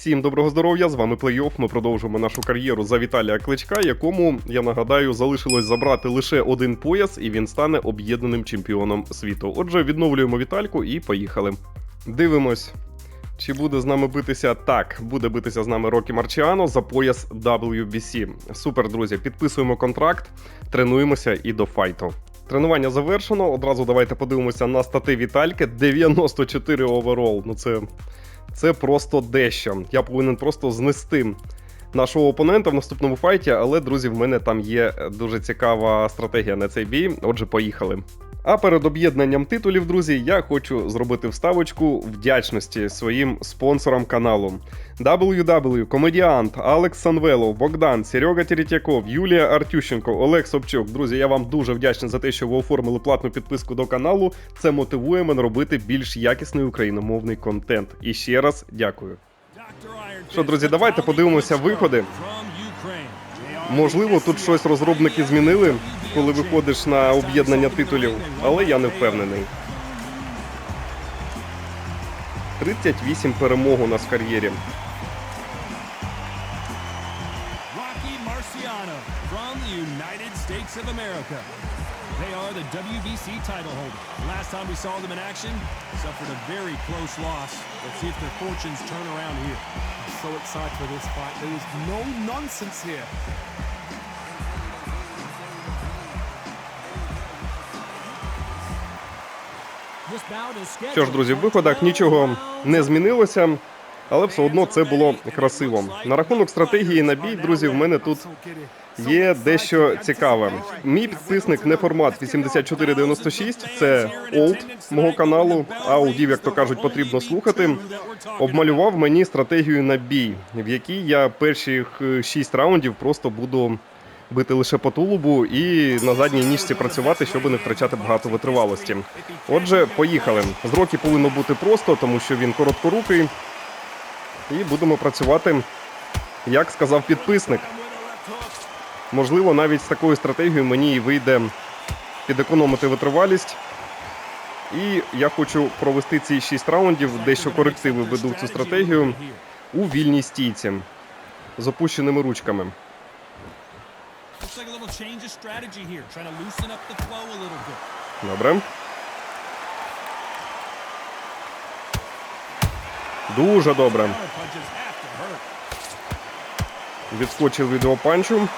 Всім доброго здоров'я! З вами Плей-офф. Ми продовжуємо нашу кар'єру за Віталія Кличка, якому я нагадаю залишилось забрати лише один пояс, і він стане об'єднаним чемпіоном світу. Отже, відновлюємо Вітальку і поїхали. Дивимось. Чи буде з нами битися так? Буде битися з нами Рокі Марчіано за пояс WBC. Супер, друзі. Підписуємо контракт, тренуємося і до файту. Тренування завершено. Одразу давайте подивимося на стати Вітальки. 94 оверол. Ну це це просто дещо. Я повинен просто знести нашого опонента в наступному файті, але, друзі, в мене там є дуже цікава стратегія на цей бій. Отже, поїхали. А перед об'єднанням титулів, друзі, я хочу зробити вставочку вдячності своїм спонсорам каналу. WW, комедіант, Алекс Санвелов, Богдан, Серега Тірітяков, Юлія Артющенко, Олег Собчук. Друзі, я вам дуже вдячний за те, що ви оформили платну підписку до каналу. Це мотивує мене робити більш якісний україномовний контент. І ще раз дякую. Що, друзі, давайте подивимося виходи. Можливо, тут щось розробники змінили, коли виходиш на об'єднання титулів, але я не впевнений. 38 перемог у нас в кар'єрі. They are the WBC title holder. Last time we saw them in action, suffered a very close loss. Let's see if their fortunes turn around here. I'm so excited for this fight. There was no nonsense here. Що ж, друзі, в виходах нічого не змінилося, але все одно це було красиво. На рахунок стратегії на бій, друзі, в мене тут є дещо цікаве. Мій підписник не формат 8496, це олд мого каналу. Аудів, як то кажуть, потрібно слухати. Обмалював мені стратегію на бій, в якій я перших е, шість раундів просто буду бити лише по тулубу і на задній ніжці працювати, щоб не втрачати багато витривалості. Отже, поїхали. З Рокі повинно бути просто, тому що він короткорукий. І будемо працювати, як сказав підписник. Можливо, навіть з такою стратегією мені і вийде підекономити витривалість. І я хочу провести ці 6 раундів, дещо корективи веду цю стратегію у вільній стійці з опущеними ручками. Добре. Дуже добре. Відскочив від його панчу.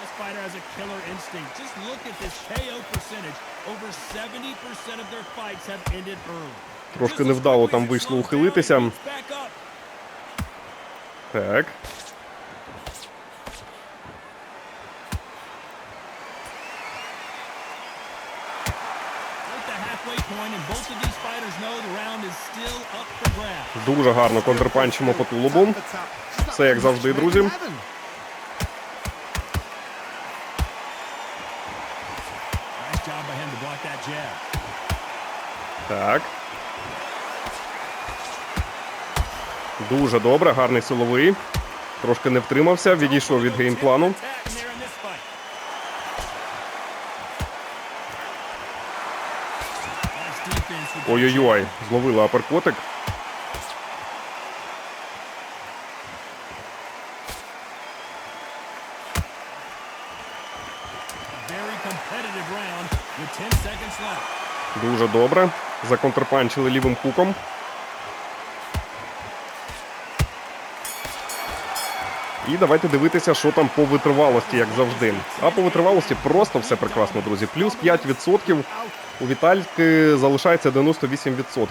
This fighter has a killer instinct. Just look at this KO percentage. Over 70% of their fights have ended early. Трошки невдало там вийшло ухилитися. Grabs. Дуже гарно контрпанчимо по тулубу. Все як завжди, друзі. Дуже добре, гарний силовий. Трошки не втримався, відійшов від геймплану. Ой-ой-ой, зловила аперкотик. Very competitive round with 10 seconds left. Дуже добре. Законтрпанчили лівим хуком. І давайте дивитися, що там по витривалості, як завжди. А по витривалості просто все прекрасно, друзі. Плюс 5%. У Вітальки залишається 98%.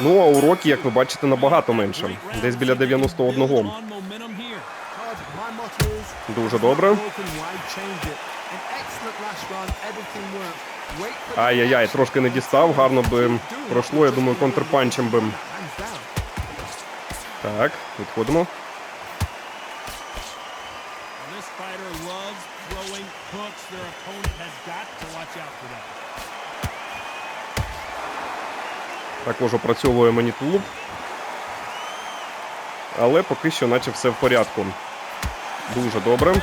Ну а у Рокі, як ви бачите, набагато менше. Десь біля 91. On momentum here. My motto is Дуже добре. Ай-яй-яй, трошки не дістав. Гарно би пройшло, я думаю, контрпанчем би. Так, відходимо. Throwing cooks. Their opponent has got to watch out for that. Також опрацьовує мені тулуб. Але поки що, наче все в порядку. Дуже добре.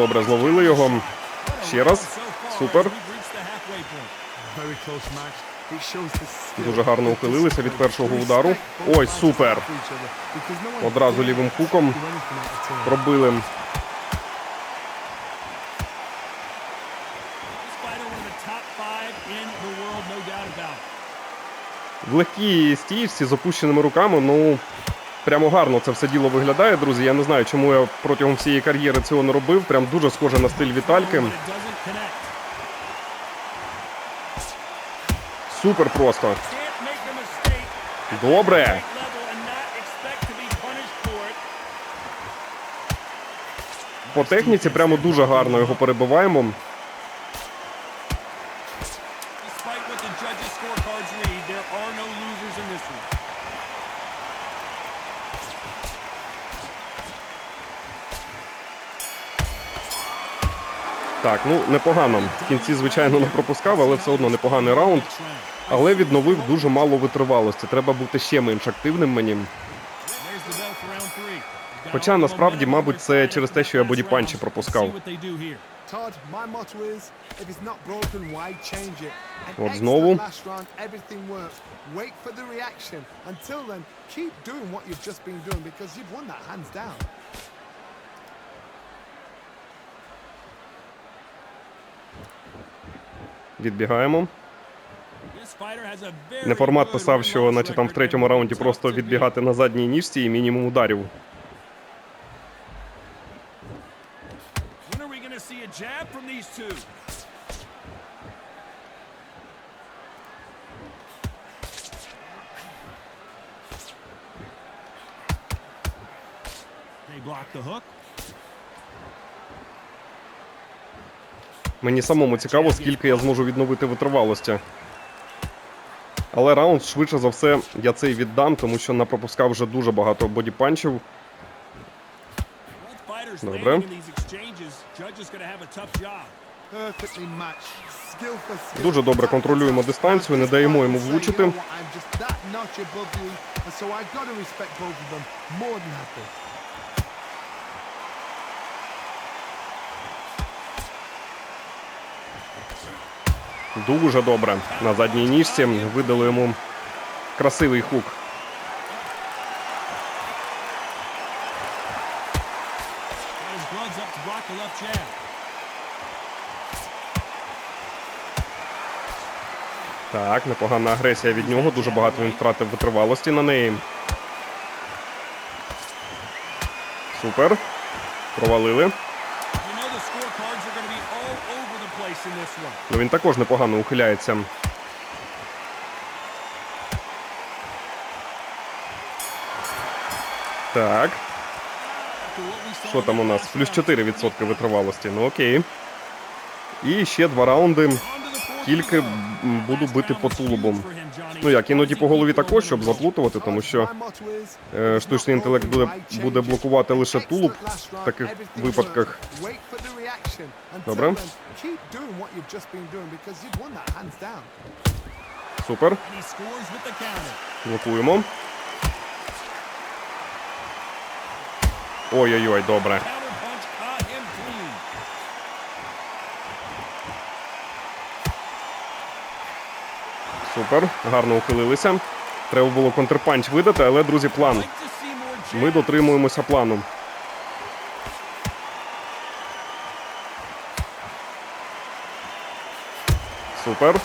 Добре зловили його. Ще раз. Супер. Дуже гарно ухилилися від першого удару. Ой, супер. Одразу лівим хуком пробили. В легкій стійці з опущеними руками, ну прямо гарно це все діло виглядає, друзі. Я не знаю, чому я протягом всієї кар'єри цього не робив. Прям дуже схоже на стиль Вітальки. Супер просто. Добре. По техніці прямо дуже гарно його перебиваємо. Так, ну непогано. В кінці, звичайно, не пропускав, але все одно непоганий раунд. Але відновив дуже мало витривалості. Треба бути ще менш активним мені. Хоча насправді, мабуть, це через те, що я бодіпанчі пропускав. Let's see what they do here. Todd, my motto is, if it's not broken, why change it? An От excellent знову. last round, everything works. Wait for the reaction. Until then, keep doing what you've just been doing because you've won that hands down. Відбігаємо. Неформат писав, що наче там в третьому раунді просто відбігати на задній ніжці і мінімум ударів. They block the hook. Мені самому цікаво, скільки я зможу відновити витривалості. Але раунд, швидше за все, я цей віддам, тому що напропускав вже дуже багато бодіпанчів. Добре. Дуже добре контролюємо дистанцію, не даємо йому влучити. Дуже добре. На задній ніжці видали йому красивий хук. Так, непогана агресія від нього. Дуже багато він втратив витривалості на неї. Супер. Провалили. You know the scorecards are going to be all over the place in this one. Ну він також непогано ухиляється. Так, що там у нас? Плюс 4% витривалості. Ну окей. І ще два раунди. Тільки буду бити по тулубом. Ну як, іноді по голові також, щоб заплутувати, тому що е, штучний інтелект буде, буде блокувати лише тулуб в таких випадках. Добре. Супер. Блокуємо. Ой-ой-ой, добре. Супер. Гарно ухилилися. Треба було контрпанч видати, але, друзі, план. Ми дотримуємося плану. Супер.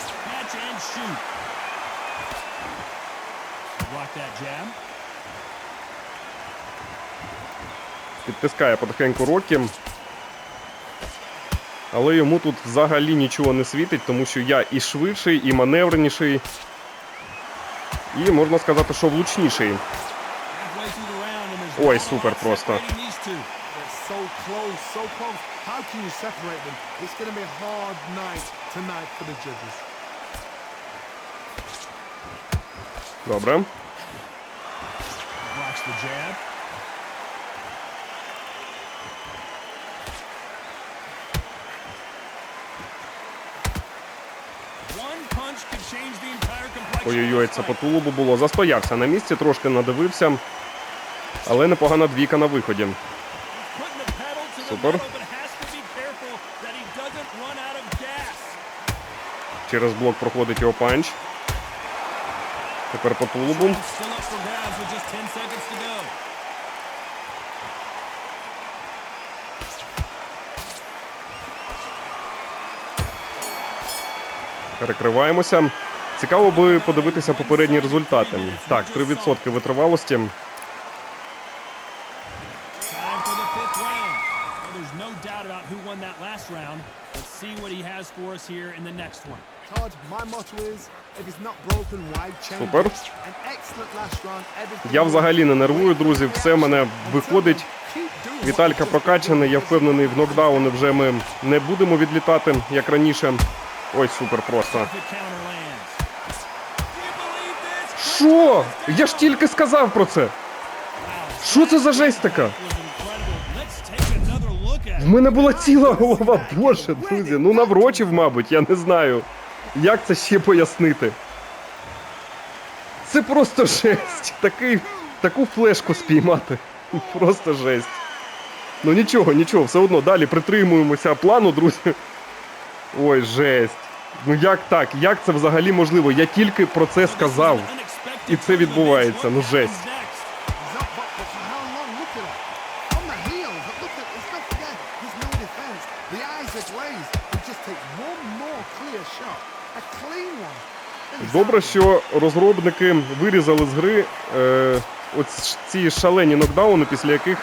Підтискає потихеньку Рокі. Але йому тут взагалі нічого не світить, тому що я і швидший, і маневреніший. І можна сказати, що влучніший. Ой, супер просто close, so close. How can you separate them? It's going to be a hard night tonight for the judges. Добре. Blocks the jab. Ой-ой-ой, це по тулубу було. Застоявся на місці, трошки надивився, але непогана двійка на виході. Gas. Через блок проходить його панч. Тепер по тулубу. Still up for grabs with just 10 seconds to go. Перекриваємося. Цікаво би подивитися попередні результати. Так, 3% витривалості. There's no doubt about who won that last round. Let's see what he has for us here in the next one. Todd, my motto is, if it's not broken, why change Супер. it? An excellent last round. Everything Я взагалі не нервую, друзі. Все в мене виходить. Віталька прокачаний. Я впевнений, в нокдауни вже ми не будемо відлітати, як раніше. Ой, супер просто. Що? Я ж тільки сказав про це. Що це за жесть така? В мене була ціла голова. Боже, друзі, ну наврочив, мабуть, я не знаю. Як це ще пояснити? Це просто жесть. Такий, таку флешку спіймати. Просто жесть. Ну нічого, нічого, все одно далі притримуємося плану, друзі. Ой, жесть. Ну як так? Як це взагалі можливо? Я тільки про це сказав. І це відбувається, ну жесть. Добре, що розробники вирізали з гри е, ось ці шалені нокдауни, після яких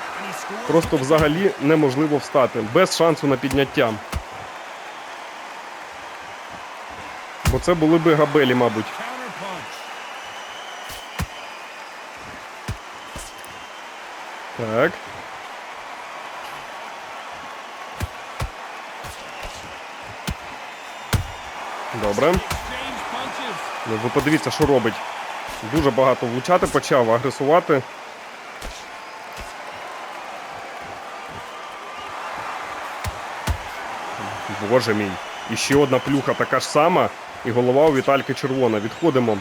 просто взагалі неможливо встати, без шансу на підняття. Бо це були би габелі, мабуть. Так. Добре. Ну, ви подивіться, що робить. Дуже багато влучати почав, агресувати. Боже мій. І ще одна плюха така ж сама, і голова у Вітальки червона. Відходимо.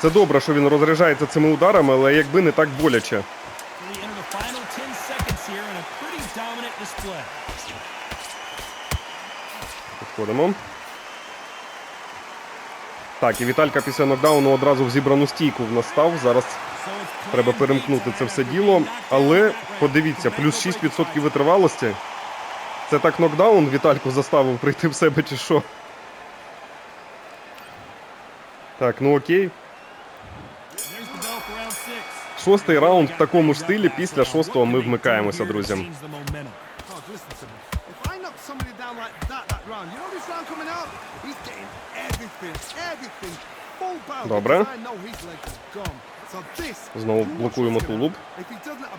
Це добре, що він розряджається цими ударами, але якби не так боляче. We enter the final 10 seconds here in a pretty dominant display. Підходимо. Так, і Віталька після нокдауну одразу в зібрану стійку в нас став. Зараз Треба перемкнути це все діло. Але подивіться, плюс 6% витривалості. Це так нокдаун Вітальку заставив прийти в себе чи що. Так, ну окей. Шостий раунд в такому ж стилі. Після шостого ми вмикаємося, друзі. This, Знову блокуємо тулуб.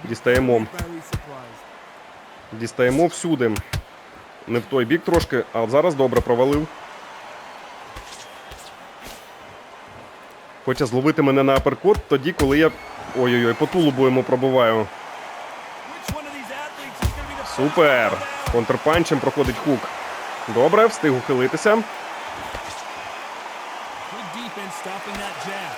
Дістаємо. Дістаємо всюди. Не в той бік трошки, а зараз добре провалив. Хоче зловити мене на аперкот тоді, коли я. Ой-ой-ой, по тулубу йому first Супер! Контрпанчем проходить хук. Добре, встиг ухилитися. Stopping that jab.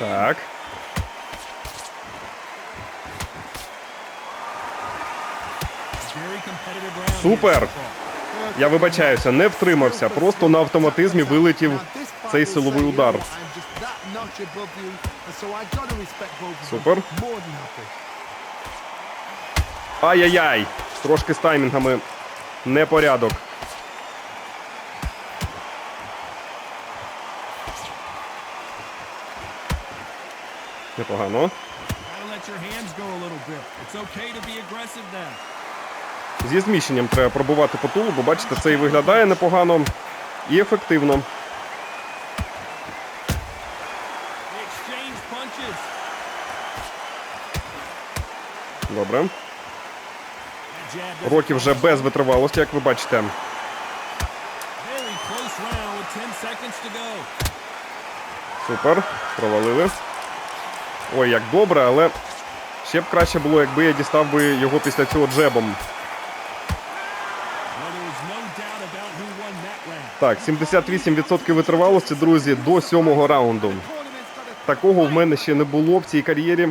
Так. Супер! Я вибачаюся, не втримався. Просто на автоматизмі вилетів цей силовий удар. Супер. Ай-яй-яй! Трошки з таймінгами непорядок. Непогано. Зі зміщенням треба пробувати по тулу, бо бачите, це і виглядає непогано і ефективно. Добре. That jab doesn't Рокі вже без витривалості, як ви бачите. Very close round with 10 seconds to go. Супер. Провалили. Ой, як добре, але ще б краще було, якби я дістав би його після цього джебом. Так, 78% витривалості, друзі, до сьомого раунду. Такого в мене ще не було в цій кар'єрі.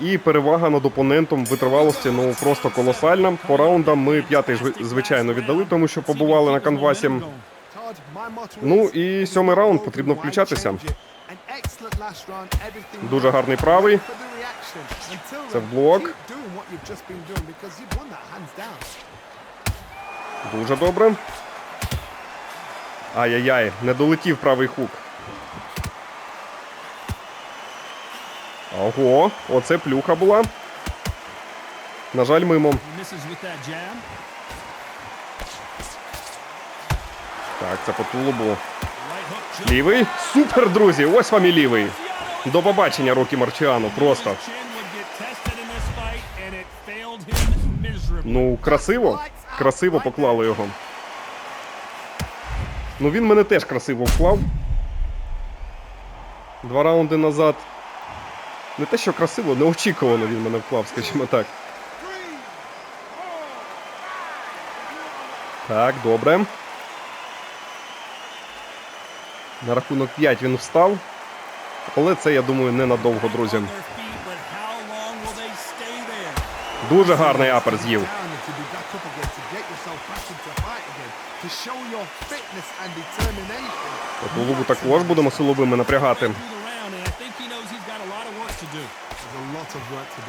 І перевага над опонентом витривалості ну просто колосальна. По раундам ми п'ятий звичайно віддали, тому що побували на канвасі. Ну і сьомий раунд потрібно включатися. Дуже гарний правий. Це в блок. Дуже добре. Ай-яй-яй, не долетів правий хук. Ого, оце плюха була. На жаль, мимо. Так, це по тулубу. Right. Лівий. Супер, друзі! Ось вам і лівий. До побачення, Рокі Марчіану. Просто. Ну, красиво. Красиво поклали його. Ну, він мене теж красиво вклав. Два раунди назад. Не те, що красиво, неочікувано він мене вклав, скажімо так. Так, добре. На рахунок 5 він встав. Але це, я думаю, ненадовго, друзі. Дуже гарний апер з'їв. По тулубу також будемо силовими напрягати.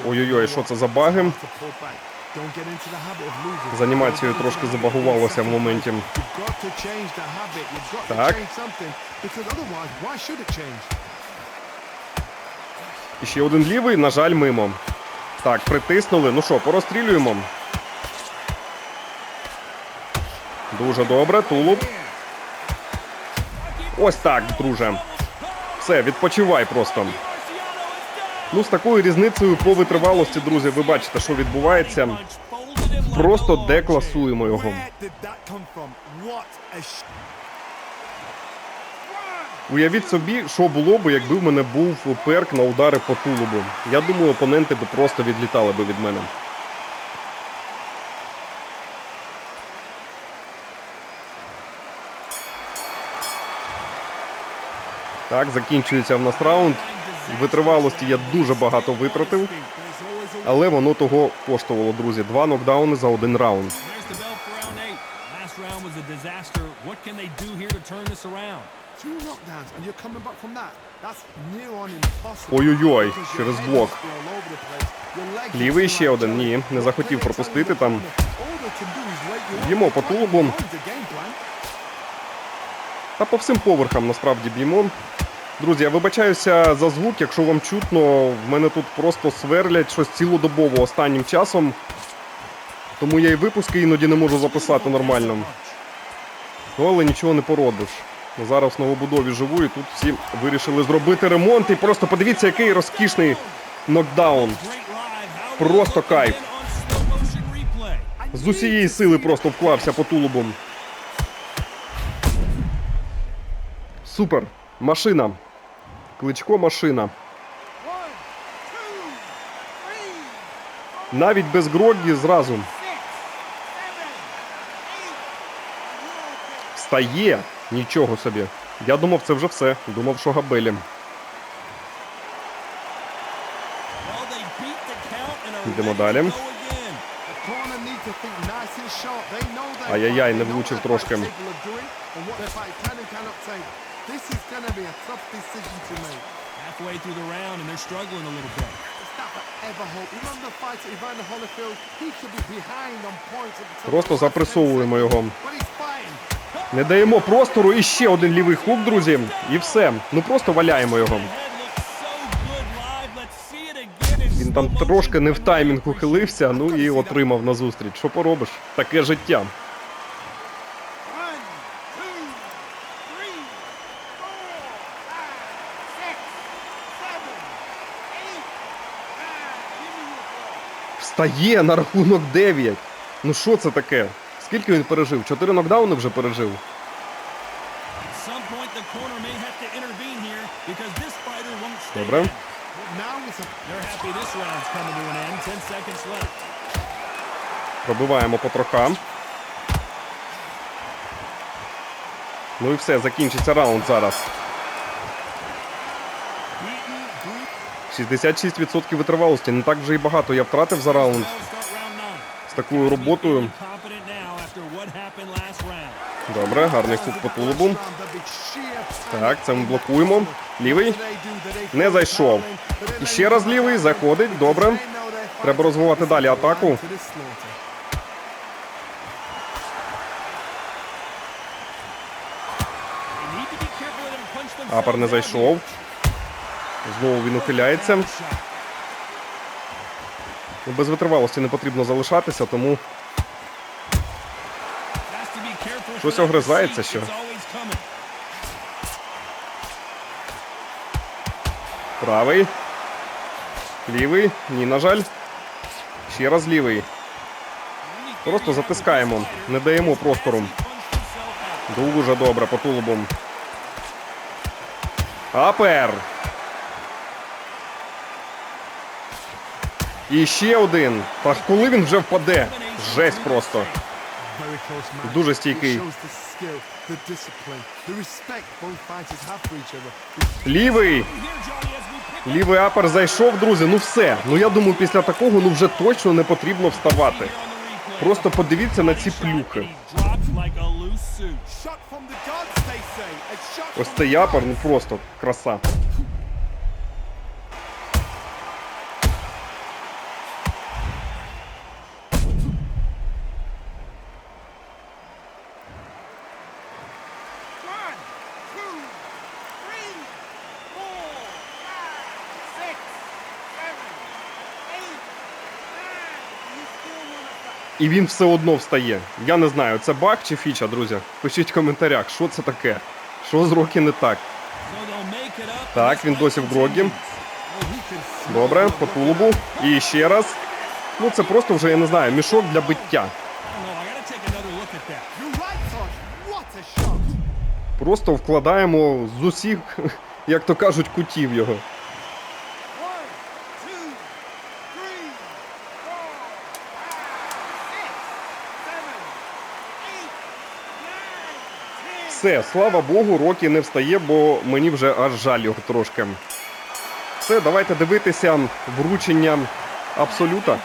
Ой-ой-ой, що це за баги? З анімацією трошки забагувалося в моменті. Так. І ще один лівий, на жаль, мимо. Так, притиснули. Ну що, порозстрілюємо. Дуже добре, тулуб. Ось так, друже. Все, відпочивай просто. Ну, з такою різницею по витривалості, друзі, ви бачите, що відбувається. Просто декласуємо його. Уявіть собі, що було б, якби в мене був перк на удари по тулубу. Я думаю, опоненти би просто відлітали би від мене. Так, закінчується в нас раунд. Витривалості я дуже багато витратив, але воно того коштувало, друзі. Два нокдауни за один раунд. Ой-ой-ой, через блок. Лівий ще один. Ні, не захотів пропустити там. Б'ємо по plan. Та по всім поверхам насправді б'ємо. Друзі, я вибачаюся за звук, якщо вам чутно, в мене тут просто сверлять щось цілодобово останнім часом. Тому я і випуски іноді не можу записати нормально. Ну, але нічого не поробиш. Зараз в новобудові живу і тут всі вирішили зробити ремонт. І просто подивіться, який розкішний нокдаун. Просто кайф. З усієї сили просто вклався по тулубу. Супер. Машина. Кличко машина. Навіть без Гроггі зразу. Встає. Нічого собі. Я думав, це вже все. Думав, що габелі. Йдемо далі. Ай-яй-яй, не влучив трошки. This is gonna be a tough decision to make. Halfway through the round, and they're struggling a little bit. It's not that ever hope. Remember the fight at Evander Holyfield? He could be behind on points at the top Просто of the last 10 запресовуємо його. Не даємо простору і ще один лівий хук, друзі. І все. Ну просто валяємо його. Він там трошки не в when таймінгу we хилився, ну і отримав на зустріч. Що поробиш? Таке життя. Встає на рахунок 9. Ну що це таке? Скільки він пережив? Чотири нокдауни вже пережив. Добре. down. now is a They're happy this round's coming to an end. 10 seconds left. Пробиваємо по трохам. Ну і все, закінчиться раунд зараз. 66% витривалості. Не так вже і багато я втратив за раунд з такою роботою. Добре, гарний хук по тулубу. Так, це ми блокуємо. Лівий. Не зайшов. І ще раз лівий, заходить, добре. Треба розвивати далі атаку. Апер не зайшов. Знову він ухиляється. Ну, Без витривалості не потрібно залишатися, тому Щось огризається coming. правий. Лівий. Ні, на жаль. Ще раз лівий. Просто затискаємо. Не даємо простору. Дуже добре по тулубам. Апер. І ще один. Та коли він вже впаде? Жесть просто. Дуже стійкий. Лівий. Лівий апер зайшов, друзі. Ну все. Ну я думаю, після такого ну вже точно не потрібно вставати. Просто подивіться на ці плюхи. Ось цей апер, ну просто краса. І він все одно встає. Я не знаю, це баг чи фіча, друзі. Пишіть в коментарях, що це таке. Що з Рокі не так. Так, він досі в грогі. Добре, по тулубу. І ще раз. Ну це просто вже, я не знаю, мішок для биття. Просто вкладаємо з усіх, як то кажуть, кутів його. Все, слава Богу, Рокі не встає, бо мені вже аж жаль його трошки. Все, давайте дивитися вручення абсолюта.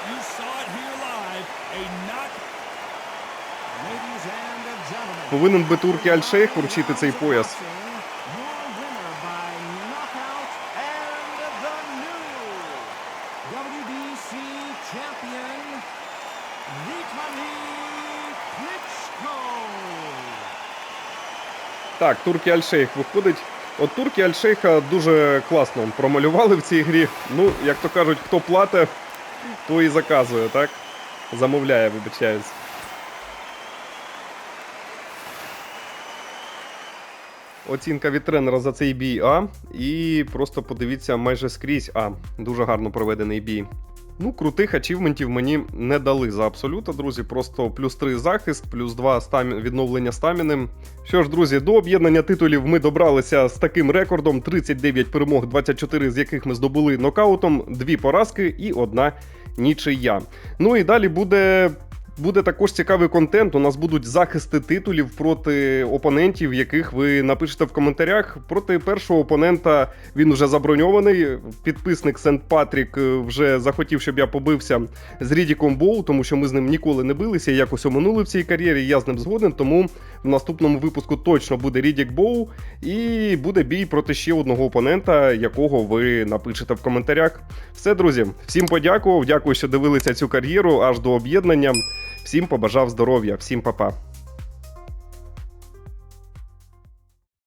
Повинен би турки Альшейх вручити цей пояс. Так, Туркі Альшейх виходить. От Туркі Альшейха дуже класно промалювали в цій грі. Ну, як то кажуть, хто платить, то і заказує, так? Замовляє, вибачаюсь. Оцінка від тренера за цей бій А. І просто подивіться майже скрізь А. Дуже гарно проведений бій. Ну, крутих ачівментів мені не дали за абсолюта, друзі. Просто плюс 3 захист, плюс 2 стамі... відновлення стаміни. Що ж, друзі, до об'єднання титулів ми добралися з таким рекордом: 39 перемог, 24 з яких ми здобули нокаутом, 2 поразки і одна нічия. Ну і далі буде. Буде також цікавий контент. У нас будуть захисти титулів проти опонентів, яких ви напишете в коментарях. Проти першого опонента він вже заброньований. Підписник Сент Патрік е, вже захотів, щоб я побився з Рідіком Боу, тому що ми з ним ніколи не билися. Якось оминули в цій кар'єрі. Я з ним згоден. Тому в наступному випуску точно буде Рідік Боу, і буде бій проти ще одного опонента, якого ви напишете в коментарях. Все, друзі, всім подякував. Дякую, що дивилися цю кар'єру аж до об'єднання. Всім побажав здоров'я, всім па-па.